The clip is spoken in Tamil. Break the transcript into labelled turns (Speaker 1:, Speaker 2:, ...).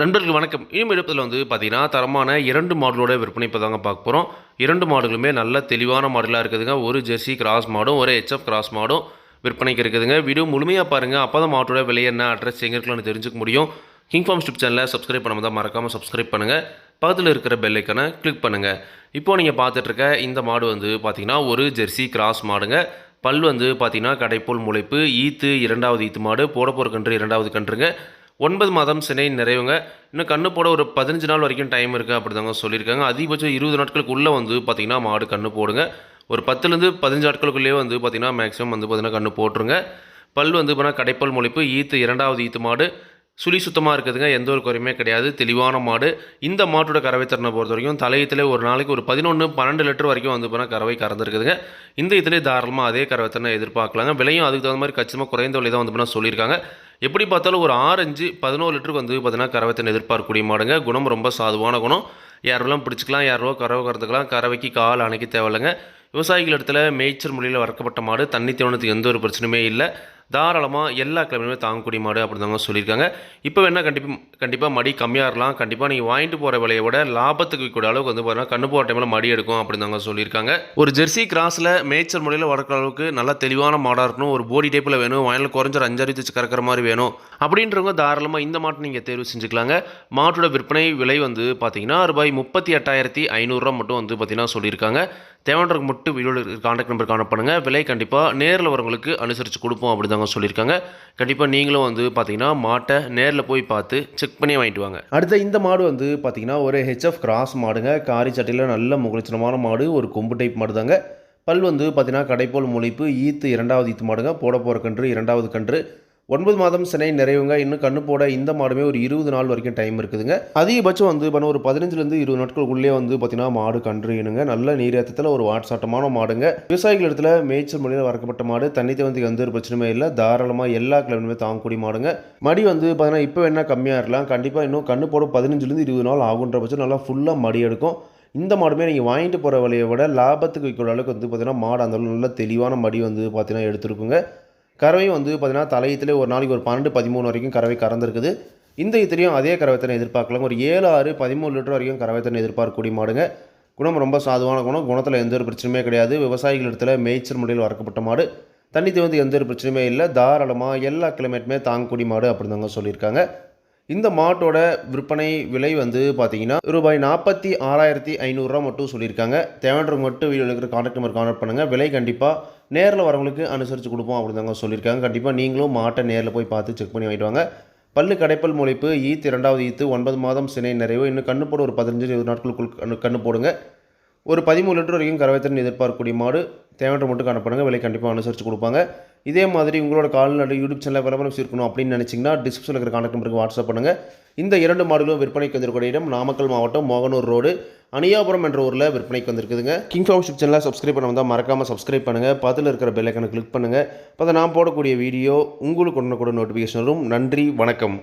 Speaker 1: நண்பர்கள் வணக்கம். இனிமே இடத்துல வந்து பார்த்தீங்கன்னா தரமான இரண்டு மாடலோட விற்பனை இப்போ தாங்க பார்க்க போகிறோம் இரண்டு மாடுகளுமே நல்ல தெளிவான மாடலாக இருக்குதுங்க. ஒரு ஜெர்சி கிராஸ் மாடும் ஒரு ஹெச்எஃப் கிராஸ் மாடும் விற்பனைக்கு இருக்குதுங்க. வீடியோ முழுமையாக பாருங்கள் அப்போ தான் மாட்டோட விலை என்ன அட்ரஸ் எங்கே இருக்கலாம்னு தெரிஞ்சுக்க முடியும். கிங் ஃபார்ம் ஸ்டிப் சேனலை சப்ஸ்கிரைப் பண்ணாமல் தான் மறக்காமல் சப்ஸ்கிரைப் பண்ணுங்கள் பக்கத்தில் இருக்கிற பெல்லைக்கனை கிளிக் பண்ணுங்கள் இப்போது நீங்கள் பார்த்துட்ருக்க இந்த மாடு வந்து பார்த்தீங்கன்னா ஒரு ஜெர்சி கிராஸ் மாடுங்க. பல் வந்து பார்த்தீங்கன்னா கடைப்போல் முளைப்பு ஈத்து இரண்டாவது ஈத்து மாடு போட போகிற கன்று இரண்டாவது கன்றுங்க. ஒன்பது மாதம் சினை நிறைவுங்க. இன்னும் கண்ணு போட ஒரு பதினஞ்சு நாள் வரைக்கும் டைம் இருக்குது அப்படி தாங்க சொல்லியிருக்காங்க. அதிகபட்சம் இருபது நாட்களுக்குள்ளே வந்து பார்த்திங்கன்னா மாடு கண்ணு போடுங்க. ஒரு பத்துலேருந்து பதினஞ்சு நாட்களுக்குள்ளேயே வந்து பார்த்திங்கன்னா மேக்ஸிமம் வந்து பார்த்திங்கன்னா கண்ணு போட்டுருங்க. பல் வந்து பார்த்தீங்கன்னா கடைப்பல் முளைப்பு ஈத்து இரண்டாவது ஈத்து மாடு. சுழி சுத்தமாக இருக்குதுங்க எந்த ஒரு குறையுமே கிடையாது. தெளிவான மாடு. இந்த மாட்டோட கறவை திறனை பொறுத்த வரைக்கும் தலையத்தில் ஒரு நாளைக்கு ஒரு பதினொன்று பன்னெண்டு லிட்டர் வரைக்கும் வந்து பார்த்தீங்கன்னா கறவை கறந்துருக்குதுங்க. இந்த இதிலே தாராளமாக அதே கறவை திறனை எதிர்பார்க்கலாங்க. விலையும் அதுக்கு தகுந்த மாதிரி கச்சிதமாக குறைந்த விலை தான் வந்து பார்த்தீங்கன்னா சொல்லியிருக்காங்க. எப்படி பார்த்தாலும் ஒரு ஆரஞ்சு பதினோரு லிட்டருக்கு வந்து பார்த்தீங்கன்னா கறவைத்தன் எதிர்பார்க்கக்கூடிய மாடுங்க. குணம் ரொம்ப சாதுவான குணம். யாரெல்லாம் பிடிச்சிக்கலாம் யாரோ கறவை கறந்துக்கலாம். கறவைக்கு கால் அணைக்க தேவையில்லைங்க. விவசாயிகள் இடத்துல மேய்ச்சல் முறையில் வறக்கப்பட்ட மாடு. தண்ணி தேவனத்துக்கு எந்த ஒரு பிரச்சனையுமே இல்லை. தாராளமாக எல்லா கிழமையுமே தாங்கக்கூடிய மாடு அப்படின்னு தாங்க சொல்லியிருக்காங்க. இப்போ வேணால் கண்டிப்பாக கண்டிப்பாக மடி கம்மியாக இருக்கலாம் கண்டிப்பாக நீங்கள் வாங்கிட்டு போகிற விலையை விட லாபத்துக்கு கூட அளவுக்கு வந்து பார்த்தீங்கன்னா கண்ணு போகிற டைமில் மடி எடுக்கும் அப்படின்னு தாங்க சொல்லியிருக்காங்க. ஒரு ஜெர்சி கிராஸில் மேய்ச்சல் முறையில் வளர்க்குற அளவுக்கு நல்லா தெளிவான மாடாக இருக்கணும். ஒரு போடி டைப்பில் வேணும். வயலில் குறைஞ்ச ஒரு அஞ்சு வச்சு கறக்கிற மாதிரி வேணும். அப்படின்றவங்க தாராளமாக இந்த மாட்டை நீங்கள் தேர்வு செஞ்சுக்கலாங்க. மாட்டோட விற்பனை விலை வந்து பார்த்தீங்கன்னா ரூபாய் முப்பத்தி எட்டாயிரத்தி ஐநூறுரூவா மட்டும் வந்து பார்த்தீங்கன்னா சொல்லியிருக்காங்க. தேவைன்றவங்க மட்டும் வீடியோவில் கான்டாக்ட் நம்பர் காணப்படுங்க விலை கண்டிப்பாக நேரில் வரவங்களுக்கு அனுசரித்து கொடுப்போம் அப்படி தாங்க சொல்லியிருக்காங்க. கண்டிப்பாக நீங்களும் வந்து பார்த்தீங்கன்னா மாட்டை நேரில் போய் பார்த்து செக் பண்ணி வாங்கிட்டு வாங்க. அடுத்த இந்த மாடு வந்து பார்த்தீங்கன்னா ஒரு ஹெச்எஃப் கிராஸ் மாடுங்க. காரி சட்டையில் நல்ல முகலட்சணமான மாடு ஒரு கொம்பு டைப் மாடு தாங்க பல் வந்து பார்த்தீங்கன்னா கடைப்போல் முளைப்பு ஈத்து இரண்டாவது ஈத்து மாடுங்க. போட போகிற கன்று இரண்டாவது கன்று. ஒன்பது மாதம் சினை நிறைவுங்க. இன்னும் கண்ணு போட இந்த மாடுமே ஒரு இருபது நாள் வரைக்கும் டைம் இருக்குதுங்க. அதிகபட்சம் வந்து பண்ண ஒரு பதினஞ்சுலேருந்து இருபது நாட்களுக்குள்ளே வந்து பார்த்தீங்கன்னா மாடு கன்றுனுங்க நல்ல நீரேற்றத்தில் ஒரு வாட்சாட்டமான மாடுங்க. விவசாயிகள் இடத்துல மேய்ச்சல் முறையில் வறக்கப்பட்ட மாடு தண்ணி தேவந்துக்கு எந்த ஒரு பிரச்சனையுமே இல்லை. தாராளமாக எல்லா கிழமையுமே தாங்கக்கூடிய மாடுங்க. மடி வந்து பார்த்தீங்கன்னா இப்போ வேணால் கம்மியாக இருக்கலாம். கண்டிப்பாக இன்னும் கண்ணு போட பதினஞ்சுலேருந்து இருபது நாள் ஆகுன்ற பட்சம் நல்லா ஃபுல்லாக மடி எடுக்கும். இந்த மாடுமே நீங்கள் வாங்கிட்டு போகிற விலையை விட லாபத்துக்கு விற்கிற அளவுக்கு வந்து பார்த்தீங்கன்னா மாடு அந்த நல்ல தெளிவான மடி வந்து பார்த்தீங்கன்னா எடுத்துருக்குங்க. கறவையும் வந்து பார்த்திங்கன்னா தலையத்தில் ஒரு நாளைக்கு ஒரு பன்னெண்டு பதிமூணு வரைக்கும் கறவை கறந்துருக்குது. இந்த இத்திலையும் அதே கறவைத்தனை எதிர்பார்க்கலாம். ஒரு ஏழு ஆறு பதிமூணு லிட்டர் வரைக்கும் கறவைத்தனை எதிர்பார்க்கக்கூடிய மாடுங்க. குணம் ரொம்ப சாதுவான குணம். குணத்தில் எந்த ஒரு பிரச்சனையுமே கிடையாது. விவசாயிகள் இடத்துல மேய்ச்சல் முறையில் வறக்கப்பட்ட மாடு. தண்ணி வந்து எந்த ஒரு பிரச்சனையுமே இல்லை. தாராளமாக எல்லா கிளைமேட்டுமே தாங்கக்கூடிய மாடு அப்படின்னு தாங்க சொல்லியிருக்காங்க. இந்த மாட்டோட விற்பனை விலை வந்து பார்த்தீங்கன்னா ரூபாய் நாற்பத்தி ஆறாயிரத்தி ஐநூறுரூவா மட்டும் சொல்லியிருக்காங்க. தேவைன்றவங்க மட்டும் வீடியோ இருக்கிற கான்டாக்ட் நம்பர் கான்டாக்ட் பண்ணுங்கள் விலை கண்டிப்பாக நேரில் வரவங்களுக்கு அனுசரித்து கொடுப்போம் அப்படின்னு தாங்க சொல்லியிருக்காங்க. கண்டிப்பாக நீங்களும் மாட்டை நேரில் போய் பார்த்து செக் பண்ணி வாங்கிட்டு வாங்க. பல்லு கடைப்பல் முளைப்பு ஈத்து இரண்டாவது ஈத்து ஒன்பது மாதம் சினை நிறைவு இன்னும் கண்ணு போட ஒரு பதினஞ்சு இருபது நாட்களுக்குள் கண்ணு கண்ணு போடுங்க. ஒரு பதிமூணு லிட்டர் வரைக்கும் கரவைத்திறன் எதிர்பார்க்கக்கூடிய மாடு தேவையான மட்டும் காணப்படுங்க விலை கண்டிப்பாக அனுசரித்து கொடுப்பாங்க. இதே மாதிரி உங்களோட கால்நடை யூடியூப் சேனலில் விளம்பரம் சேர்க்கணும் அப்படின்னு நினச்சிங்கன்னா டிஸ்கிரிப்ஷனில் இருக்கிற கான்டாக்ட் நம்பருக்கு வாட்ஸ்அப் பண்ணுங்கள் இந்த இரண்டு மாடுகளும் விற்பனைக்கு வந்திருக்கிற இடம் நாமக்கல் மாவட்டம் மோகனூர் ரோடு. அணியாபுரம் என்ற ஊரில் விற்பனைக்கு வந்திருக்குதுங்க. கிங் ஃபார்ம் சேனலை சப்ஸ்கிரைப் பண்ண வந்தால் மறக்காமல் சப்ஸ்கிரைப் பண்ணுங்கள் பக்கத்தில் இருக்கிற பெல்லைக்கனை கிளிக் பண்ணுங்கள் அப்போ நான் போடக்கூடிய வீடியோ உங்களுக்கு உடனே கூட நோட்டிஃபிகேஷன் வரும். நன்றி வணக்கம்.